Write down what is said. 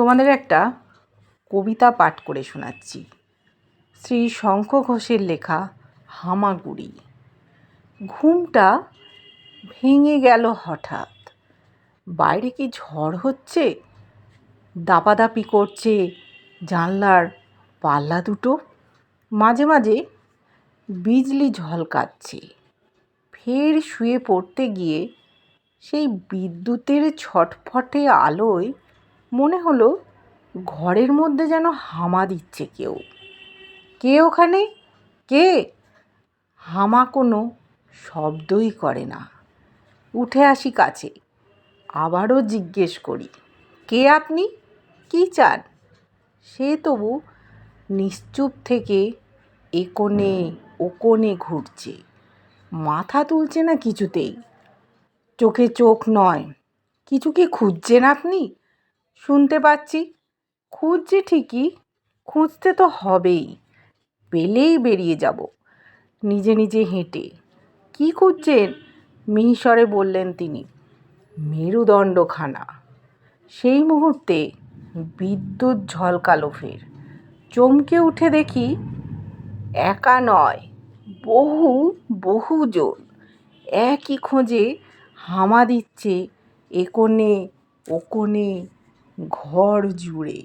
তোমাদের একটা কবিতা পাঠ করে শোনাচ্ছি। শ্রী শঙ্খ ঘোষের লেখা হামাগুড়ি। ঘুমটা ভেঙে গেল হঠাৎ। বাইরে কি ঝড় হচ্ছে? দাপাদাপি করছে জানলার পাল্লা দুটো। মাঝে মাঝে বিজলি ঝলকাচ্ছে ফের শুয়ে পড়তে গিয়ে সেই বিদ্যুতের ছটফটে আলোয় মনে হলো ঘরের মধ্যে যেন হামা দিচ্ছে কেউ। কে ওখানে? কে? হামা কোনো শব্দই করে না। উঠে আসি কাছে, আবারও জিজ্ঞেস করি, কে আপনি? কী চান? সে তবু নিশ্চুপ থেকে এ কোণে ও কোণে ঘুরছে। মাথা তুলছে না কিছুতেই। চোখে চোখ নয়। কিছু কি খুঁজছেন আপনি? শুনতে পাচ্ছি। খুঁজছি ঠিকই, খুঁজতে তো হবেই। পেলেই বেরিয়ে যাব। নিজে নিজে হেঁটে। কি খুঁজছেন? মিহিসরে বললেন তিনি। মেরুদণ্ডখানা। সেই মুহূর্তে বিদ্যুৎ ঝলকালো ফের। চমকে উঠে দেখি একা নয়, বহু, বহুজন। একই খোঁজে হামা দিচ্ছে, এ কোণে, ও কোণে। ঘর জুড়ে।